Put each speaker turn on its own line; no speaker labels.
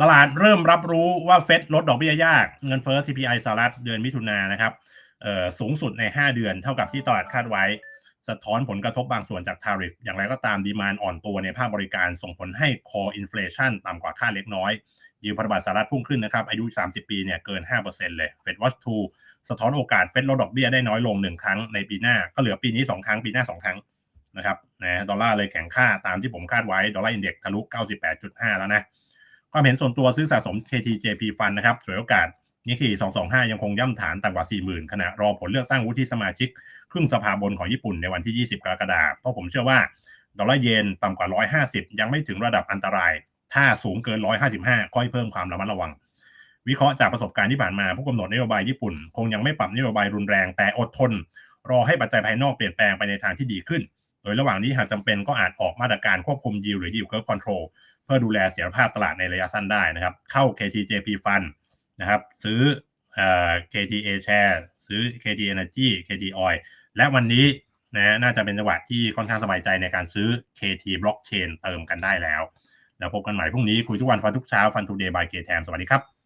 ตลาดเริ่มรับรู้ว่าเฟดลดดอกเบี้ยยากเงินเฟ้อ CPI สหรัฐเดือนมิถุนายนนะครับสูงสุดใน 5 เดือนเท่ากับที่ตลาดคาดไว้ สะท้อนผลกระทบบางส่วนจากทาริฟ อย่างไรก็ตามดีมานอ่อนตัวในภาคบริการส่งผลให้ core inflation ต่ำกว่าคาดเล็กน้อยยิวพันธบัตรสหรัฐพุ่งขึ้นนะครับ อายุ 30 ปีเนี่ยเกิน 5%เลย Fed Watch 2สะท้อนโอกาสเฟดลดดอกเบี้ยได้น้อยลง 1 ครั้งในปีหน้า ก็เหลือปีนี้ 2 ครั้งปีหน้า 2 ครั้งนะครับนะดอลลาร์เลยแข็งค่าตามที่ผมคาดไว้ดอลลาร์อินเด็กซ์ทะลุ 98.5 แล้วนะ ความเห็นส่วนตัวซื้อสะสม KTJP Fund นะครับสวยโอกาสนิกเก225 ยังคงย่ำฐานต่ำกว่า 40,000 ขณะรอผลเลือกตั้งวุฒิสมาชิก ครึ่งสภาบนของญี่ปุ่นในวันที่ 20 กรกฎาคมเพราะผมเชื่อว่าดอลลาร์เยนต่ำกว่า 150 ยังไม่ถึงระดับอันตราย ถ้าสูงเกิน 155 ค่อยเพิ่มความระมัดระวัง วิเคราะห์จากประสบการณ์ที่ผ่านมา ผู้กำหนดนโยบายญี่ปุ่น คงยังไม่ปรับนโยบายรุนแรงแต่อดทน รอให้ปัจจัยภายนอกเปลี่ยนแปลงไปในทางที่ดีขึ้น โดยระหว่างนี้หากจำเป็นก็อาจออกมาตรการควบคุมยิวหรือ yield curve control เพื่อดูแลเสถียรภาพตลาดในระยะสั้นได้นะครับ เข้า KTJP Fund นะครับซื้อ KTA Share ซื้อ KT Energy KT Oil และวันนี้นะน่าจะเป็นจังหวะที่ค่อนข้างสบายใจในการซื้อ KT Blockchain เติมกันได้แล้ว แล้วพบกันใหม่พรุ่งนี้คุยทุกวันฟันทุกเช้าฟันทุกเดย์บายเคแทมสวัสดีครับ